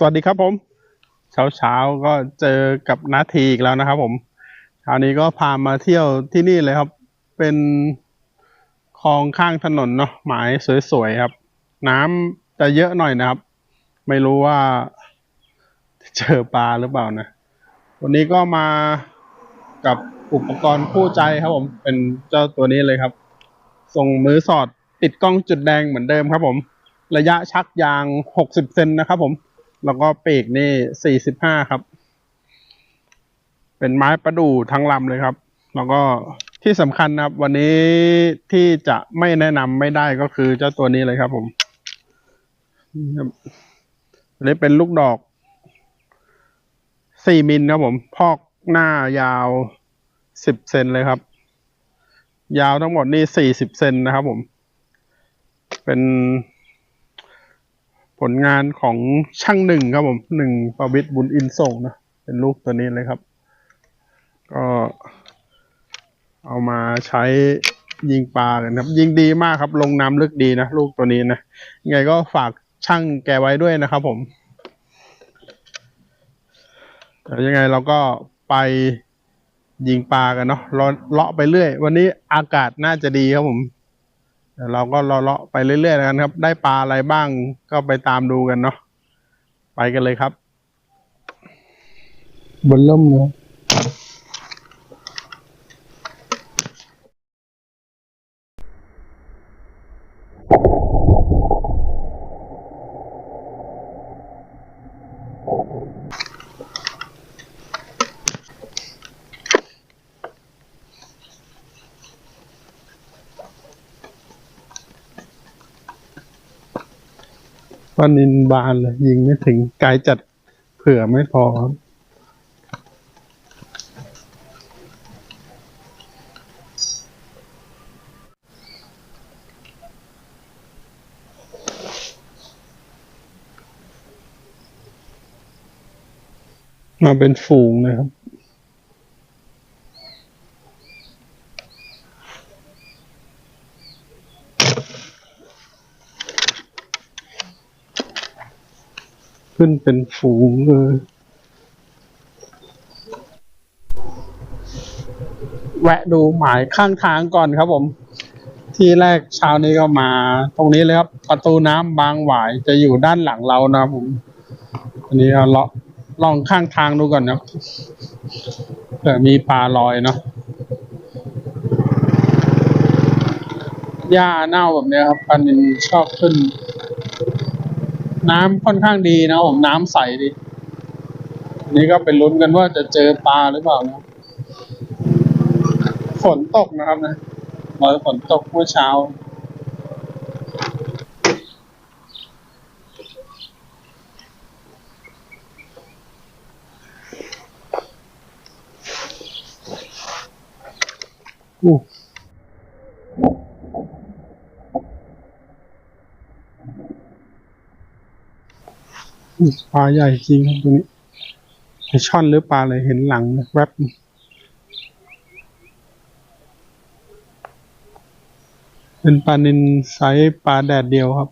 สวัสดีครับผม เช้าเช้าก็เจอกับนาทีอีกแล้วนะครับผมเช้านี้ก็พามาเที่ยวที่นี่เลยครับ เป็นคลองข้างถนนเนาะหมายสวยๆครับ น้ำจะเยอะหน่อยนะครับ ไม่รู้ว่าเจอปลาหรือเปล่านะ วันนี้ก็มากับอุปกรณ์คู่ใจครับผม เป็นเจ้าตัวนี้เลยครับ ส่งมือสอดติดกล้องจุดแดงเหมือนเดิมครับผม ระยะชักยาง 60 เซนนะครับผม แล้วก็ปีกนี่45ครับ เป็นไม้ประดู่ทั้งลำเลยครับ แล้วก็ที่สำคัญนะครับ วันนี้ที่จะไม่แนะนำไม่ได้ก็คือเจ้าตัวนี้เลยครับ ผมนี่ครับอันนี้เป็นลูกดอก4มิลครับผม พอกหน้ายาว10เซนเลยครับ ยาวทั้งหมดนี่40เซนนะครับผม เป็น ผลงานของช่างหนึ่งครับผมหนึ่งประวิตรบุญอินส่งนะ เป็นลูกตัวนี้เลยครับ ก็เอามาใช้ยิงปลากันครับ ยิงดีมากครับ ลงน้ำลึกดีนะ ลูกตัวนี้นะยังไงก็ฝากช่างแกไว้ด้วยนะครับผมแต่ยังไงเราก็ไปยิงปลากันเนาะเลาะไปเรื่อย วันนี้อากาศน่าจะดีครับผม เราก็เลาะไปเรื่อยๆกันครับ ได้ปลาอะไรบ้างก็ไปตามดูกันเนาะไปกันเลยครับ บนล่มเนาะ ปลานินบานเลยยิงไม่ถึงไกลจัดเผื่อไม่พอครับมาเป็นฝูงเลยครับ ขึ้นเป็นฝูงเลยแวะดูหมายข้างทางก่อนครับผม ที่แรกเช้านี้ก็มา ตรงนี้เลยครับประตูน้ำบางหวายจะอยู่ด้านหลังเรานะครับผมอันนี้เราเลาะลองข้างทางดูก่อนนะเผื่อมีปลาลอยเนาะหญ้าเน่าแบบนี้ครับปลานินชอบขึ้น น้ำค่อนข้างดีนะผมน้ำใสดีนนี้ก็เป็นลุ้นกันว่าจะเจอปลาหรือเปล่านะฝนตกนะครับนะรอยฝนตกเมื่อเช้าอู้ ปลาใหญ่จริงครับตัวนี้ไอช่อนหรือปลาอะไรเห็นหลังแวบเป็นปลานินไซส์ปลาแดดเดียวครับ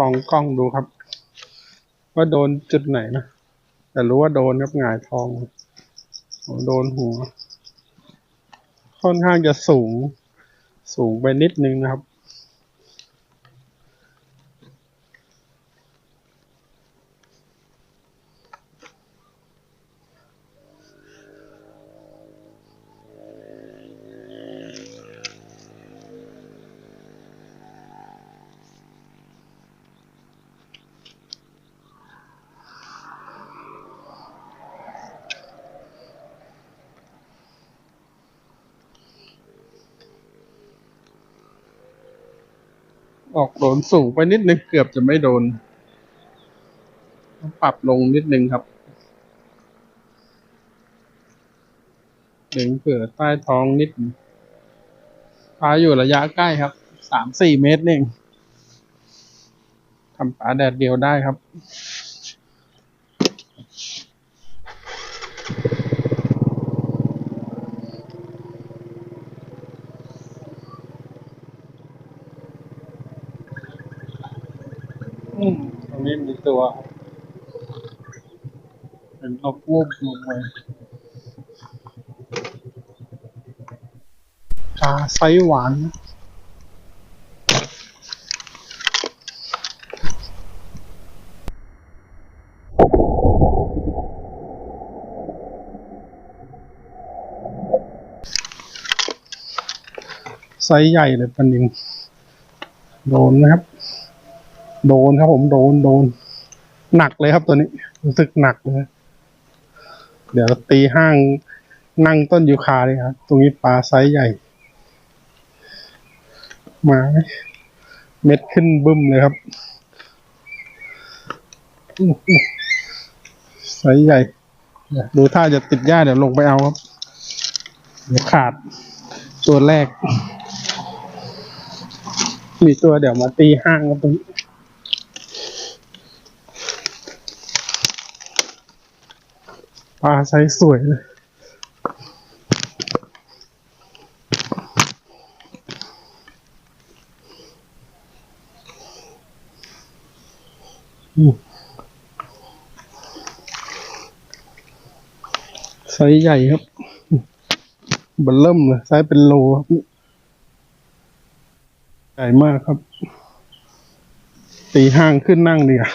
ลองกล้องดูครับ ว่าโดนจุดไหนนะ แต่รู้ว่าโดนครับหงายทอง โดนหัว ค่อนข้างจะสูงสูงไปนิดนึงนะครับ ออกโดนสูงไปนิดนึงเกือบจะไม่โดนต้องปรับลงนิดนึงครับดึงเผื่อใต้ท้องนิดปลาอยู่ระยะใกล้ครับ สามสี่เมตรนี่เองทำปลาแดดเดียวได้ครับ รงนี้มีตัวเป็นนกวูบลงไปปลาไซส์หวานไซส์ใหญ่เลยปันนินโดนนะครับ โดนครับผมโดนโดน หนักเลยครับตัวนี้รู้สึกหนักเลยเดี๋ยวตีห้างนั่งต้นยูคาเลยครับ ตรงนี้ปลาไซส์ใหญ่ มาไหมเม็ดขึ้นบึ้มเลยครับไซส์ใหญ่ดูท่าจะติดหญ้าเดี๋ยวลงไปเอาครับ เดี๋ยวขาดตัวแรก มีตัวเดี๋ยวมาตีห้างครับตรงนี้ ปลาไซส์สวยเลยไซส์ใหญ่ครับบันเริ่มเลยไซส์เป็นโลครับใหญ่มากครับ ตีห้างขึ้นนั่งดีกว่า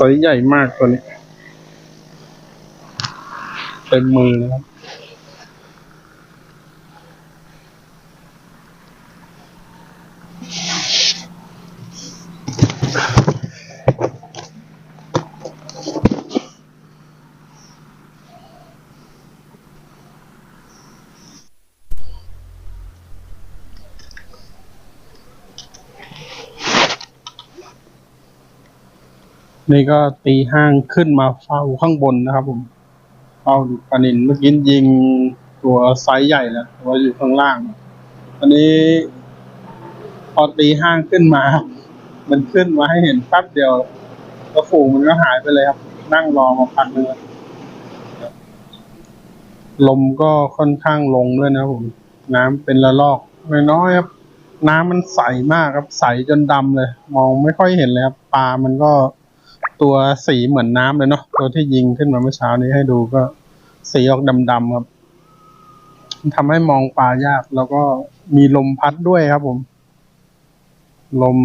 ไซส์ใหญ่มากตัวนี้ เต็มมือนะครับ นี่ก็ตีห้างขึ้นมาเฝ้าข้างบนนะครับ ผมเฝ้าดูปานินเมื่อกี้ยิงตัวไซส์ใหญ่แล้วตัวอยู่ข้างล่างอันนี้พอตีห้างขึ้นมา มันขึ้นมาให้เห็นแป๊บเดียวแล้วฝูงมันก็หายไปเลยครับ นั่งรอมาพักนึงแล้วลมก็ค่อนข้างลงด้วยนะครับผมน้ำเป็นละลอกน้อยครับ น้ำมันใสมากครับ ใสจนดำเลย มองไม่ค่อยเห็นเลยครับปลามันก็ ตัวสีเหมือนน้ำเลยเนาะตัวที่ยิงขึ้นมาเมื่อเช้านี้ให้ดูก็สีออกดำๆครับทำให้มองปลายาก แล้วก็มีลมพัดด้วยครับผม ลม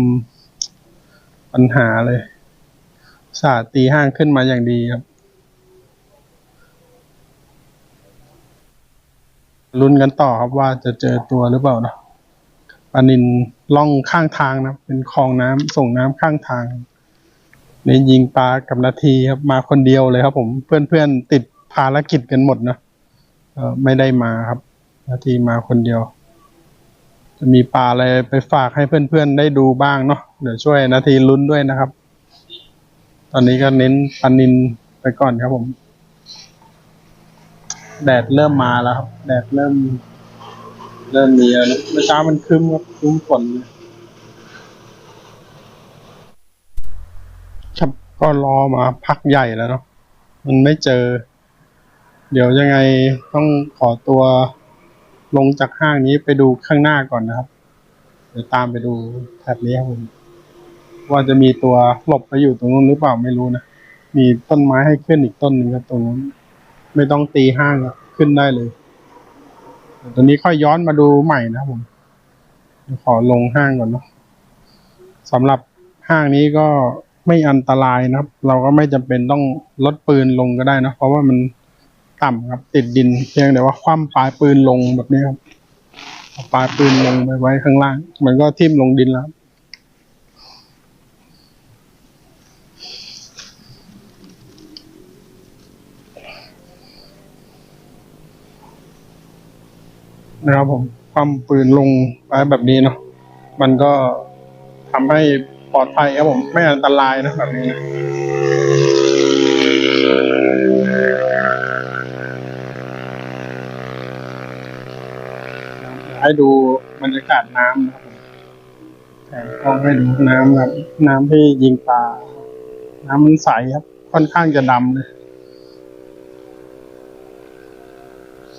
ปัญหาเลยสาตีห้างขึ้นมาอย่างดีครับลุ้นกันต่อครับว่าจะเจอตัวหรือเปล่านะปานินล่องข้างทางนะ เป็นคลองน้ำส่งน้ำข้างทาง นี่ยิงปลากับนาทีครับมาคนเดียวเลยครับ ผมเพื่อนๆติดภารกิจกันหมดนะเออไม่ได้มาครับ นาทีมาคนเดียว จะมีปลาอะไรไปฝากให้เพื่อนๆได้ดูบ้างเนาะเดี๋ยวช่วยนาทีลุ้นด้วยนะครับ ตอนนี้ก็เน้นปลานินไปก่อนครับผม แดดเริ่มมาแล้วครับ แดดเริ่ม เริ่มมีแล้วเมื่อเช้ามันครึ้มครับครึ้มฝนเลยครับ ก็รอมาพักใหญ่แล้วเนาะมันไม่เจอ เดี๋ยวยังไงต้องขอตัวลงจากห้างนี้ไปดูข้างหน้าก่อนนะครับ เดี๋ยวตามไปดูแถบนี้ครับผมว่าจะมีตัวหลบไปอยู่ตรงนู้นหรือเปล่าไม่รู้นะ มีต้นไม้ให้ขึ้นอีกต้นหนึ่งครับตรงนู้น ไม่ต้องตีห้างครับขึ้นได้เลยเดี๋ยวตอนนี้ค่อยย้อนมาดูใหม่นะครับผม ขอลงห้างก่อนเนาะสำหรับห้างนี้ก็ ไม่อันตรายนะครับ เราก็ไม่จำเป็นต้องลดปืนลงก็ได้นะเพราะว่ามันต่ำครับติดดิน เพียงแต่ว่าคว่ำปลายปืนลงแบบนี้ครับปลายปืนลงไปไว้ข้างล่าง มันก็ทิ่มลงดินแล้วนะครับผมความปืนลงไปแบบนี้เนาะมันก็ทำให้ ปลอดภัยครับผม ไม่อันตรายนะแบบนี้นะให้ดูบรรยากาศน้ำนะครับผมลองให้ดูน้ำครับ น้ำที่ยิงปลา น้ำมันใสครับ ค่อนข้างจะดำเลย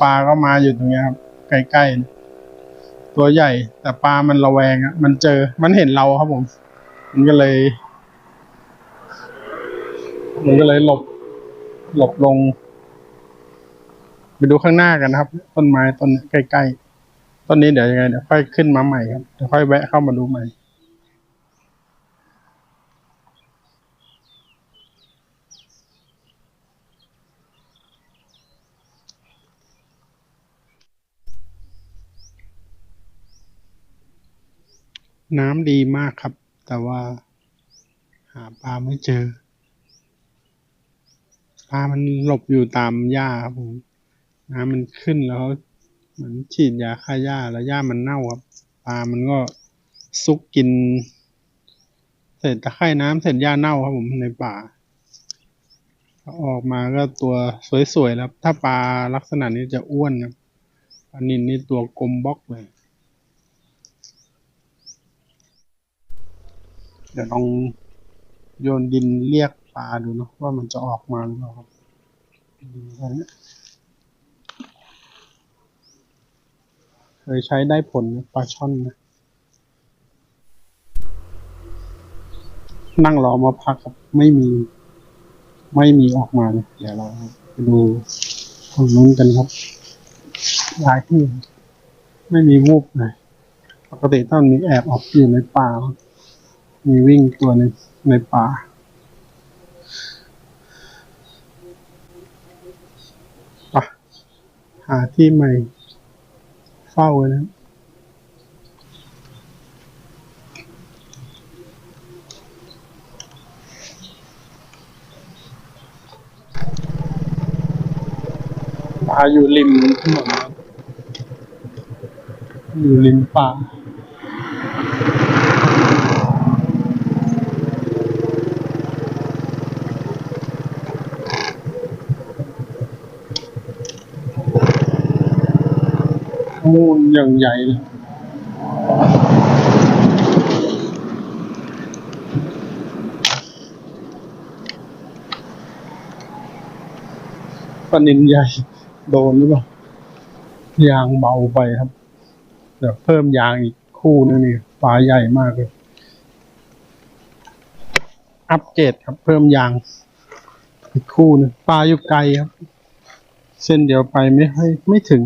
ปลาก็มาอยู่ตรงนี้ครับ ใกล้ๆตัวใหญ่ แต่ปลามันระแวงอะมันเจอ มันเห็นเราครับผม มันก็เลย มันก็เลยหลบ หลบลง ไปดูข้างหน้ากันนะครับ ต้นไม้ต้นใกล้ๆต้นนี้เดี๋ยวยังไงเดี๋ยวค่อยขึ้นมาใหม่ครับเดี๋ยวค่อยแวะเข้ามาดูใหม่น้ำดีมากครับ แต่ว่า หาปลาไม่เจอ ปลามันหลบอยู่ตามหญ้าครับผมน้ำมันขึ้นแล้วเหมือนฉีดยาฆ่าหญ้าแล้วหญ้ามันเน่าครับ ปลามันก็ซุกกินเศษตะไคร่น้ำเศษหญ้าเน่าครับผมในป่าออกมาก็ตัวสวยๆแล้ว ถ้าปลาลักษณะนี้จะอ้วนครับปลานินนี่ตัวกลมบล็อกเลย เดี๋ยวลองโยนดินเรียกปลาดูเนาะว่ามันจะออกมาหรือเปล่าครับดินอะไรเนี่ยเคยใช้ได้ผลปลาช่อนนะนั่งรอมาพักครับไม่มี ไม่มีออกมาเลยเดี๋ยวเราไปดูตรงนู้นกันครับย้ายที่ ไม่มีวูบเลยปกติต้องมีแอบออกอยู่ในป่า มีวิ่งตัวในในป่าปะหาที่ใหม่ เฝ้าไว้นะครับปลาอยู่ริมถนนครับอยู่ริมป่า มูลอย่างใหญ่เลยปนินใหญ่โดนหรือเปล่ายางเบาไปครับ เดี๋ยวเพิ่มยางอีกคู่นึงนี่ปลาใหญ่มากเลย อัปเกรดครับ เพิ่มยาง อีกคู่นึงปลาอยู่ไกลครับ เส้นเดียวไปไม่ค่อยไม่ถึง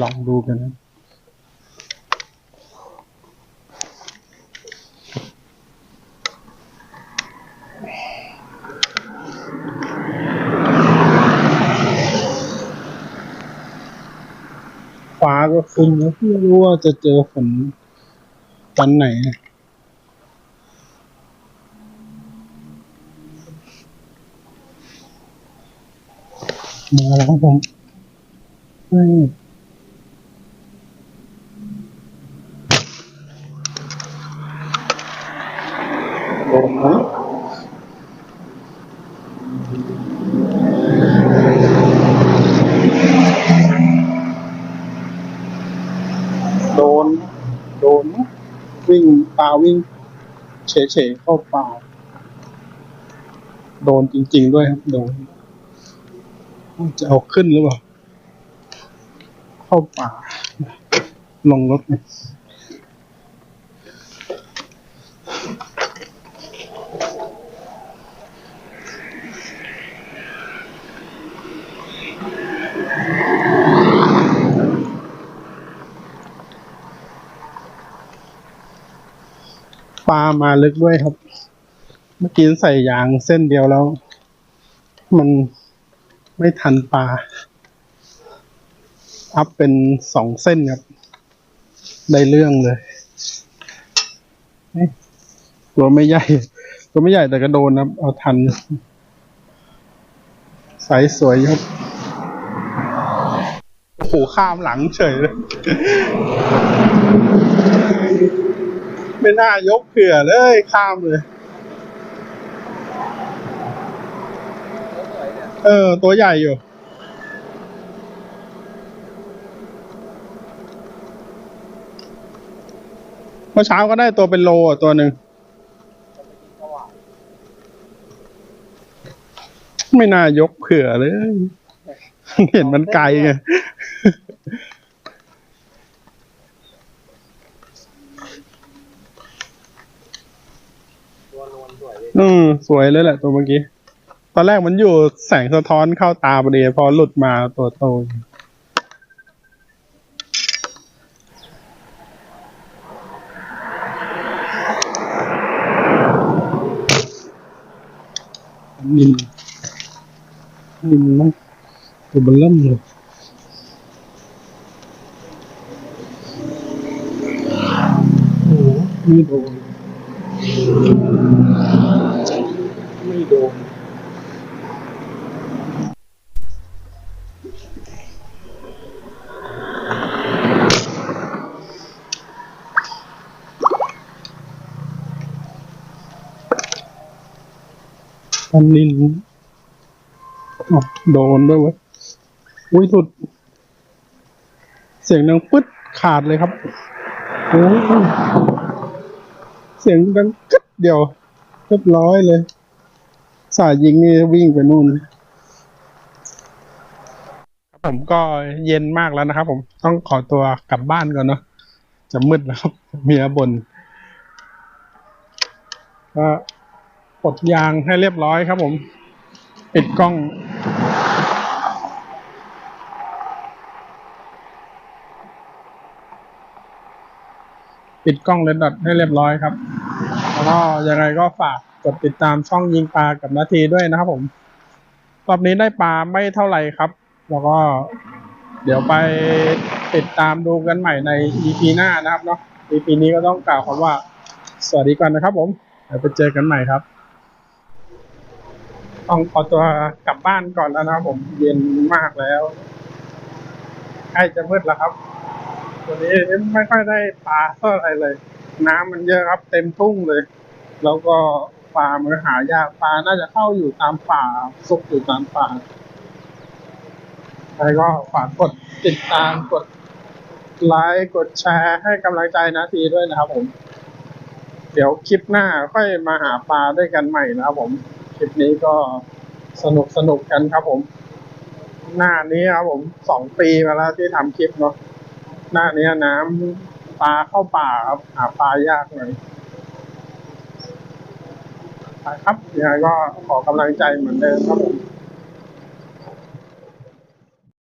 ลองดูกันนะฟ้าก็ครึ้มแล้วไม่รู้ว่าจะเจอฝนวันไหนนะ มาแล้วครับผมนี่โดน โดน วิ่งปลาวิ่งเฉยๆเข้าป่าโดนจริง ๆ ด้วยครับ โดน จะเอาขึ้นหรือเปล่า เข้าป่า ลงรถนะปลามาลึกด้วยครับ เมื่อกี้ใส่ยางเส้นเดียวแล้ว มัน ไม่ทันปลา อัพเป็นสองเส้นครับ ได้เรื่องเลยตัวไม่ใหญ่ ตัวไม่ใหญ่แต่ก็โดนนะครับ เอาทันสายสวยครับโอ้โหข้ามหลังเฉยเลย ไม่น่ายกเผื่อเลย ข้ามเลย เออ ตัวใหญ่อยู่ เมื่อเช้าก็ได้ตัวเป็นโลอะตัวหนึ่ง ไม่น่ายกเผื่อเลย เห็นมันไกลไงตัวนวลสวยเลยอืม สวยเลยแหละตัวเมื่อกี้ ตอนแรกมันอยู่แสงสะท้อนเข้าตาพอดีพอหลุดมาตัวโตนินนินมันตัวเบลล่มเลยโอ้ไม่โดนไม่โดน อันนี้อ๋อโดนด้วยเว้ยอุ้ยสุด เสียงดังปึ๊ดขาดเลยครับโอ้เสียงดังกึ๊ดเดียวเรียบร้อยเลย สายยิงนี่วิ่งไปนู่นครับผมก็เย็นมากแล้วนะครับ ผมต้องขอตัวกลับบ้านก่อนเนาะจะมืดแล้วครับเมียบน่นก็ ปลดยางให้เรียบร้อยครับผม ปิดกล้อง ปิดกล้องเลนดอทให้เรียบร้อยครับ แล้วก็ยังไงก็ฝากกดติดตามช่องยิงปลากับนาทีด้วยนะครับผม รอบนี้ได้ปลาไม่เท่าไหร่ครับ แล้วก็เดี๋ยวไปติดตามดูกันใหม่ใน EP หน้านะครับเนาะ EP นี้ก็ต้องกล่าวคำว่า สวัสดีก่อนนะครับผม เดี๋ยวไปเจอกันใหม่ครับ ต้องขอตัวกลับบ้านก่อนแล้วนะครับผมเย็นมากแล้วใกล้จะมืดแล้วครับวันนี้ไม่ค่อยได้ปลาเท่าไรเลย น้ำมันเยอะครับ เต็มทุ่งเลย แล้วก็ปลามันหายากปลาน่าจะเข้าอยู่ตามป่าซุกอยู่ตามป่าใครก็ฝากกดติดตามกดไลค์กดแชร์ให้กำลังใจนาทีด้วยนะครับผม เดี๋ยวคลิปหน้าค่อยมาหาปลาด้วยกันใหม่นะครับผม ลิปนี้ก็สนุกสนุกกันครับผม หน้านี้ครับผมสองปีมาแล้วที่ทำคลิปเนาะหน้านี้น้ำปลาเข้าป่าครับหาปลายากหน่อยไปครับยังไงก็ขอกำลังใจเหมือนเดิมครับผม